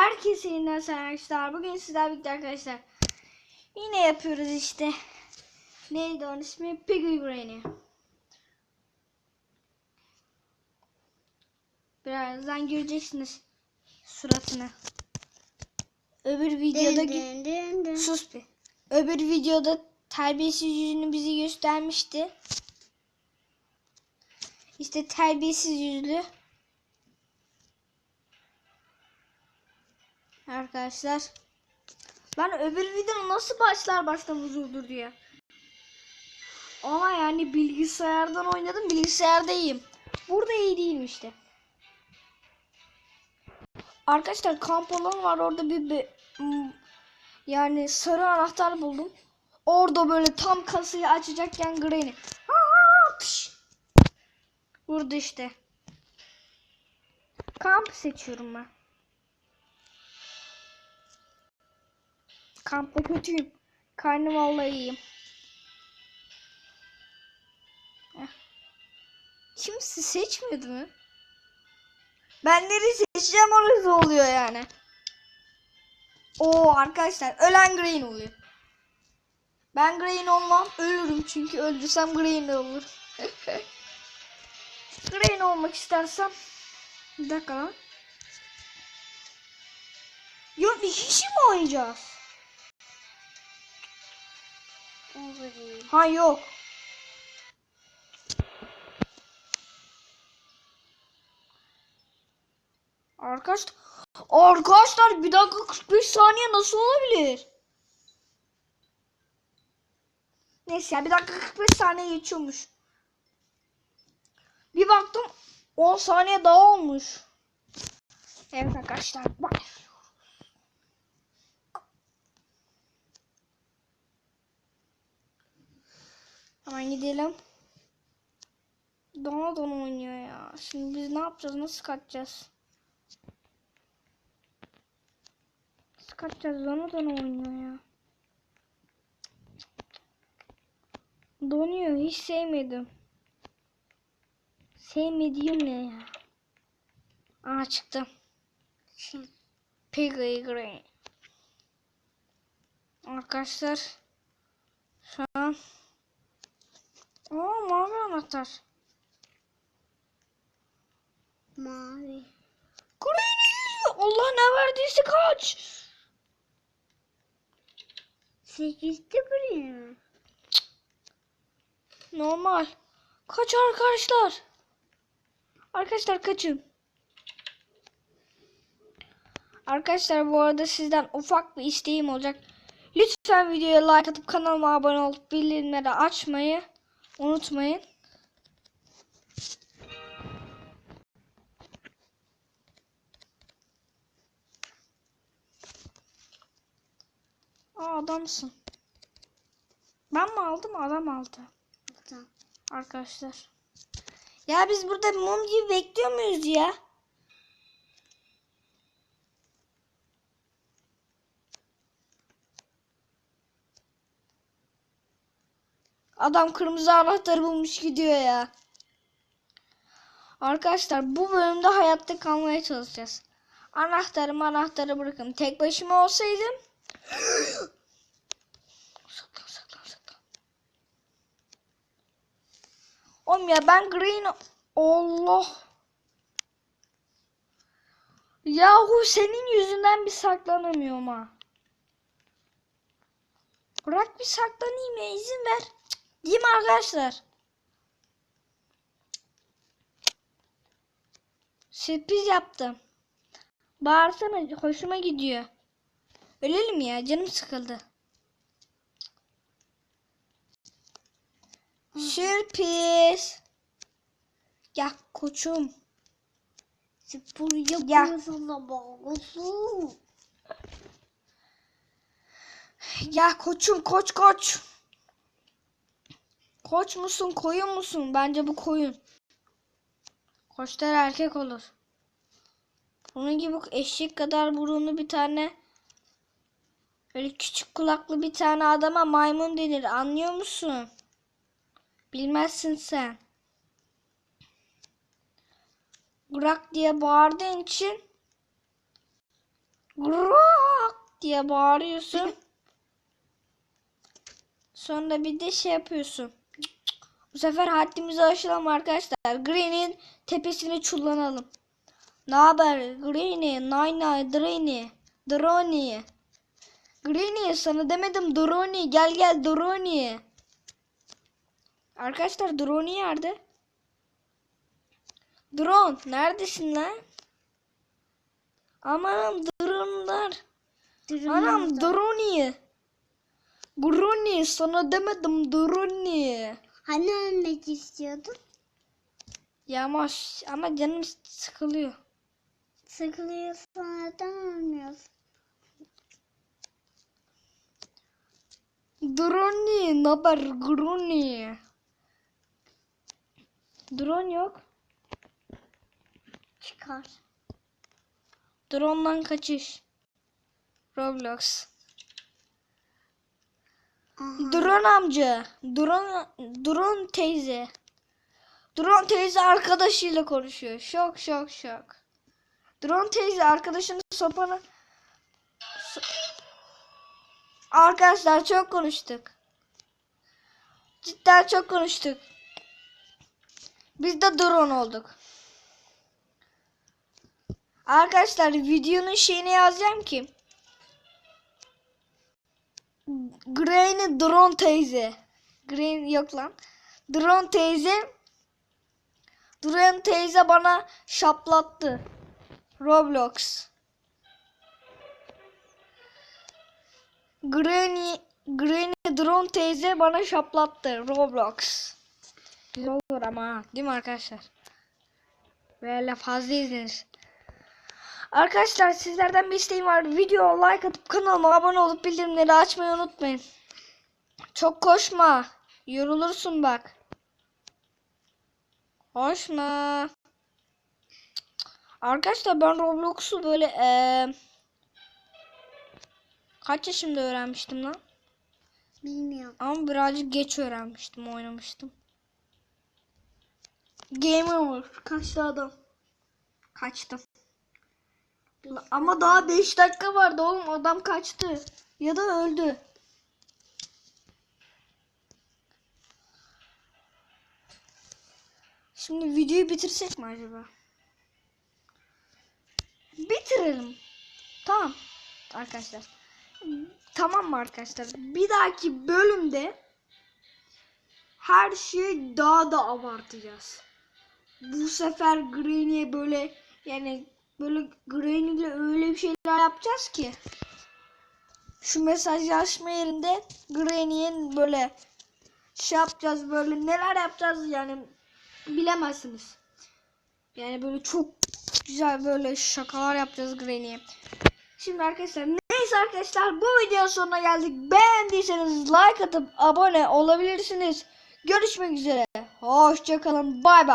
Herkese yeniden selam arkadaşlar. Bugün sizler birlikte arkadaşlar. Yine yapıyoruz işte. Neydi onun ismi? Piggy Brain'i. Birazdan göreceksiniz suratını. Öbür videoda Dın dın dın. sus bir. Öbür videoda terbiyesiz yüzünü bizi göstermişti. İşte terbiyesiz yüzlü. Arkadaşlar. Ben öbür video nasıl başlar başlamaz olur diye. Ama yani bilgisayardan oynadım. Bilgisayarda iyiyim. Burada iyi değilim işte. Arkadaşlar kamp alanı var. Orada bir, bir hmm, yani sarı anahtar buldum. Orada böyle tam kasayı açacakken Granny. Vurdu işte. Kamp seçiyorum ben. Kampta kötüyüm. Karnım vallahi iyiyim. Kimse seçmedi mi? Ben nereye seçeceğim orası oluyor yani. Oo arkadaşlar ölen Green oluyor. Ben Green olmam. Ölürüm çünkü öldürsem Green olur. Green olmak istersem bir dakika lan. Yok bir kişi mi oynayacağız? Ha yok. Arkadaşlar Arkadaşlar bir dakika 45 saniye nasıl olabilir? Neyse ya bir dakika 45 saniye geçiyormuş. Bir baktım 10 saniye daha olmuş. Evet arkadaşlar bak. Hemen gidelim. Dona dona oynuyor ya. Şimdi biz ne yapacağız? Nasıl kaçacağız? Nasıl kaçacağız? Dona dona oynuyor ya. Donuyor. Hiç sevmedim. Sevmediğim ne ya? Aa çıktı. Şimdi Piggy Green. Arkadaşlar. Şu an. Aa mavi anahtar. mavi. Green Allah ne verdiyse kaç. Sekizde buraya. Normal. Kaç arkadaşlar. Arkadaşlar kaçın. Arkadaşlar bu arada sizden ufak bir isteğim olacak. Lütfen videoya like atıp kanalıma abone olup bildirimleri açmayı unutmayın. Aa adamsın. Ben mi aldım adam aldı. Tamam. Arkadaşlar. Ya biz burada mum gibi bekliyor muyuz ya? Adam kırmızı anahtarı bulmuş gidiyor ya. Arkadaşlar bu bölümde hayatta kalmaya çalışacağız. Anahtarı anahtarı bırakın. Tek başıma olsaydım. Saklan saklan saklan. Oğlum ya ben green... Allah. Yahu senin yüzünden bir saklanamıyorum ha. Bırak bir saklanayım ya izin ver. Cık, Değil mi arkadaşlar? Sürpriz yaptım. Bağırsana hoşuma gidiyor. Ölelim ya canım sıkıldı. Sürpriz. Ya koçum. Spor Ya. yapıyorsun da bağlısın. Ya koçum koç koç. Koç musun koyun musun? Bence bu koyun. Koçlar erkek olur. Bunun gibi eşek kadar burunlu bir tane öyle küçük kulaklı bir tane adama maymun denir. Anlıyor musun? Bilmezsin sen. Bırak diye bağırdığın için Grak diye bağırıyorsun. Sonra bir de şey yapıyorsun. Bu sefer haddimizi aşalım arkadaşlar. Green'in tepesini çullanalım. Ne haber Greeny? Nay Greeny. Drony. Greeny sana demedim Drony. Gel gel Drony. Arkadaşlar Drony nerede? Drone neredesin lan? Aman drone'lar. Anam Drony. Grony sana demedim Drony. Hani ölmek istiyordun? Ya ama, ama canım sıkılıyor. Sıkılıyorsan neden ölmüyorsun? Drone, ne haber Grony? Drone yok. Çıkar. Drone'dan kaçış. Roblox. Aha. Drone amca. Drone, drone teyze. Drone teyze arkadaşıyla konuşuyor. Şok şok şok. Drone teyze arkadaşının sopanı... Arkadaşlar çok konuştuk. Cidden çok konuştuk. Biz de drone olduk. Arkadaşlar videonun şeyini yazacağım ki. Granny drone teyze. Granny yok lan. Drone teyze. Drone teyze bana şaplattı. Roblox. Granny Granny drone teyze bana şaplattı. Roblox. Güzel olur ama değil mi arkadaşlar? Böyle fazla izlenir. Arkadaşlar sizlerden bir isteğim var. Video like atıp kanalıma abone olup bildirimleri açmayı unutmayın. Çok koşma. Yorulursun bak. Koşma. Arkadaşlar ben Roblox'u böyle eee kaç yaşımda öğrenmiştim lan? Bilmiyorum. Ama birazcık geç öğrenmiştim, oynamıştım. Game over. Kaçtı adam. Kaçtım. Ama daha 5 dakika vardı oğlum. Adam kaçtı. Ya da öldü. Şimdi videoyu bitirsek mi acaba? Bitirelim. Tamam. Arkadaşlar. Tamam mı arkadaşlar? Bir dahaki bölümde her şeyi daha da abartacağız. Bu sefer Granny'e böyle yani böyle Granny öyle bir şeyler yapacağız ki şu mesajlaşma yerinde Granny'e böyle şey yapacağız böyle neler yapacağız yani bilemezsiniz. Yani böyle çok güzel böyle şakalar yapacağız Granny'e. Şimdi arkadaşlar neyse arkadaşlar bu videonun sonuna geldik. Beğendiyseniz like atıp abone olabilirsiniz. Görüşmek üzere. Hoşçakalın. Bay bay.